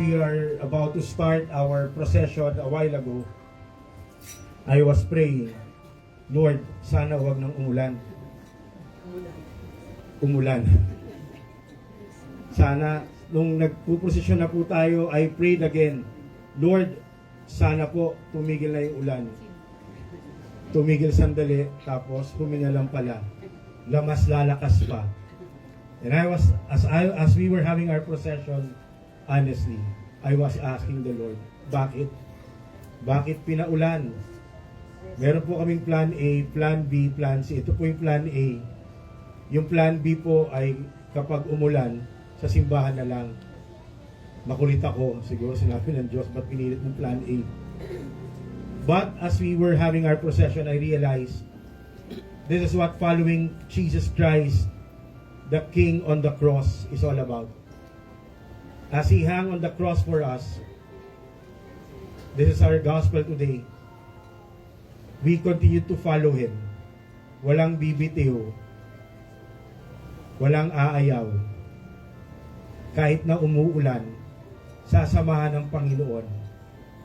we are about to start our procession a while ago, I was praying, Lord, sana wag nang umulan. Umulan. Sana, nung nagpuprosesyon na po tayo, I prayed again, Lord, sana po tumigil na yung ulan. Tumigil sandali, tapos huminga lang pala. Lamas lalakas pa. And I was, as I, as we were having our procession, honestly, I was asking the Lord, bakit? Bakit pinaulan? Meron po kaming plan A, plan B, plan C. Ito po yung plan A. Yung plan B po ay kapag umulan, sa simbahan na lang. Makulit ako, siguro sinabi ng Diyos, ba't pinilit mong plan A? But as we were having our procession, I realized this is what following Jesus Christ, the King on the cross, is all about. As He hung on the cross for us, this is our gospel today. We continue to follow Him. Walang bibitiw. Walang aayaw. Kahit na umuulan, sasamahan ng Panginoon.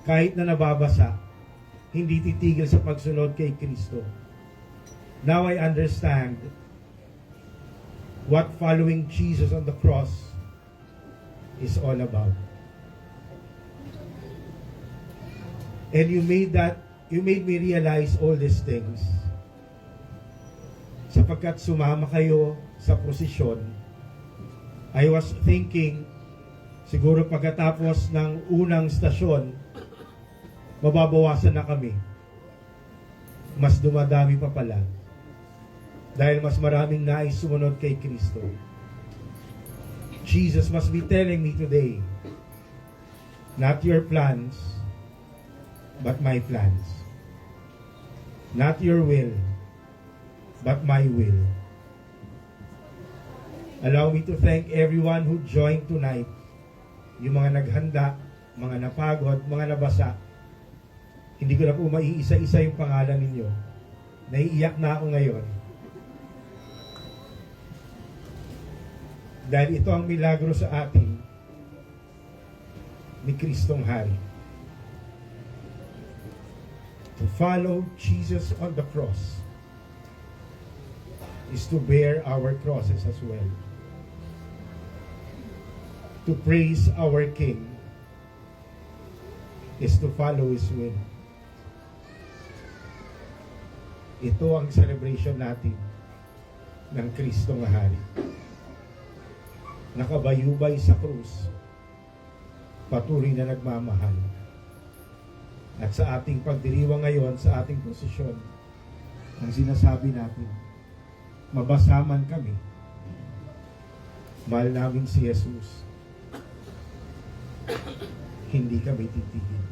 Kahit na nababasa, hindi titigil sa pagsunod kay Kristo. Now I understand what following Jesus on the cross is all about. And you made that, you made me realize all these things. Sapagkat sumama kayo sa prosesyon, I was thinking, siguro pagkatapos ng unang stasyon, mababawasan na kami. Mas dumadami pa pala. Dahil mas maraming nais sumunod kay Kristo. Jesus must be telling me today, not your plans, but my plans. Not your will, but my will. Allow me to thank everyone who joined tonight. Yung mga naghanda, mga napagod, mga nabasa. Hindi ko na po maiisa-isa yung pangalan ninyo. Naiiyak na ako ngayon. Dahil ito ang milagro sa atin ni Kristong Hari. To follow Jesus on the cross is to bear our crosses as well. To praise our King is to follow His will. Ito ang celebration natin ng Kristong Hari. Nakabayubay sa krus, patuloy na nagmamahal. At sa ating pagdiriwang ngayon, sa ating posisyon, ang sinasabi natin, mabasaman kami. Mahal namin si Jesus. Hindi kami titigil.